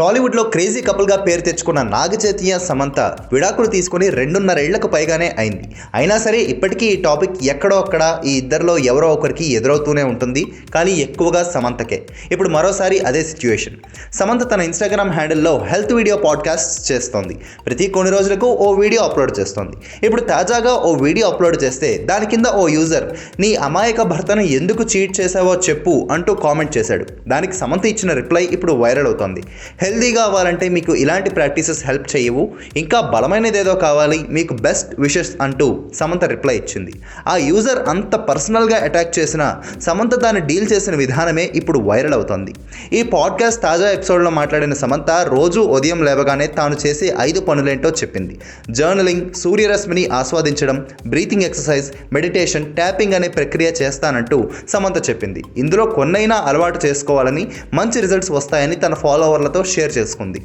టాలీవుడ్లో క్రేజీ కపుల్గా పేరు తెచ్చుకున్న నాగచైతన్య సమంత విడాకులు తీసుకుని రెండున్నరేళ్ళకు పైగానే అయింది. అయినా సరే ఇప్పటికీ ఈ టాపిక్ ఎక్కడో అక్కడ ఈ ఇద్దరిలో ఎవరో ఒకరికి ఎదురవుతూనే ఉంటుంది కానీ ఎక్కువగా సమంతకే. ఇప్పుడు మరోసారి అదే సిచ్యువేషన్. సమంత తన ఇన్స్టాగ్రామ్ హ్యాండిల్లో హెల్త్ వీడియో పాడ్కాస్ట్ చేస్తోంది. ప్రతి కొన్ని రోజులకు ఓ వీడియో అప్లోడ్ చేస్తోంది. ఇప్పుడు తాజాగా ఓ వీడియో అప్లోడ్ చేస్తే దాని కింద ఓ యూజర్ నీ అమాయక భర్తను ఎందుకు చీట్ చేసావో చెప్పు అంటూ కామెంట్ చేశాడు. దానికి సమంత ఇచ్చిన రిప్లై ఇప్పుడు వైరల్ అవుతోంది. హెల్దీగా అవ్వాలంటే మీకు ఇలాంటి ప్రాక్టీసెస్ హెల్ప్ చేయవు. ఇంకా బలమైనది ఏదో కావాలి మీకు బెస్ట్ విషెస్ అంటూ సమంత రిప్లై ఇచ్చింది. ఆ యూజర్ అంత పర్సనల్గా అటాక్ చేసిన సమంత దాన్ని డీల్ చేసిన విధానమే ఇప్పుడు వైరల్ అవుతోంది. ఈ పాడ్కాస్ట్ తాజా ఎపిసోడ్లో మాట్లాడిన సమంత రోజు ఉదయం లేవగానే తాను చేసే ఐదు పనులేంటో చెప్పింది. జర్నలింగ్ సూర్యరశ్మిని ఆస్వాదించడం బ్రీతింగ్ ఎక్సర్సైజ్ మెడిటేషన్ ట్యాపింగ్ అనే ప్రక్రియ చేస్తానంటూ సమంత చెప్పింది. ఇందులో కొన్నైనా అలవాటు చేసుకోవాలని మంచి రిజల్ట్స్ వస్తాయని తన ఫాలోవర్లతో షేర్ చేసుకుంది.